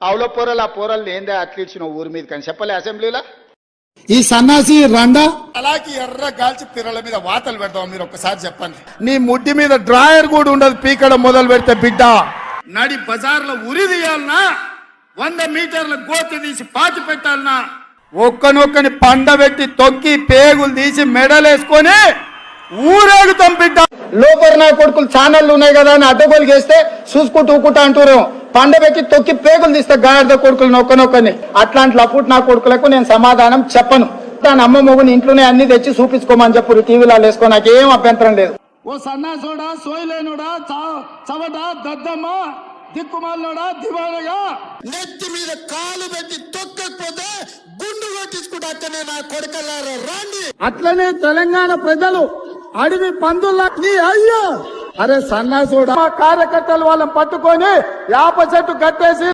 అవులో పోరలు ఆ పోరలు ఏందే అట్లీడ్చిన ఊరి మీద కానీ చెప్పలే అసెంబ్లీలో? ఈ సన్నాసి రండా? అలాగే ఎర్ర గాల్చి పిర్రల మీద వాతలు పెడతాం మీరు ఒక్కసారి చెప్పండి. నీ ముడ్డి మీద డ్రాయర్ కూడా ఉండదు పీకడం మొదలు పెడితే బిడ్డ. నడి బజార్లో ఉరి తీయాలనా? వంద మీటర్ల గోతి తీసి పాతి పెట్టాలనా? ఒక్కనొక్కని పండబెట్టి తొక్కి పేగులు తీసి మెడలేసుకొని ఊరేగుతాం బిడ్డ. లోపల నా కొడుకులు ఛానళ్ళు ఉన్నాయి కదా అని అడ్డగోలుగేస్తే చూసుకుంటూ ఊకుంటా అంటారు పండబెట్టి తొక్కి పేగులు తీస్తే గాడిద కొడుకులు నొక్కనొక్కని అట్లాంటి లపుట్ నా కొడుకులకు నేను సమాధానం చెప్పను. దాని అమ్మ మొగుని ఇంట్లోనే అన్ని తెచ్చి చూపించుకోమని చెప్పు టీవీలో వేసుకో నాకేం అభ్యంతరం లేదు. ఓ సన్నాసోడా సోయలేనుడా చవట దద్దమ్మ దిక్కుమాలోడా దివానగా నెత్తి మీద కాలు పెట్టి తొక్కకపోతే గుండు కొట్టించుకుంటా అక్కనే నా కొడుకల్లారా రాండి. అట్లనే తెలంగాణ ప్రజలు అడవి పందుల్లా నీ అయ్యా! అరే సన్నాసుడు? మా కార్యకర్తలు వాళ్ళని పట్టుకొని యాప చెట్టు కట్టేసి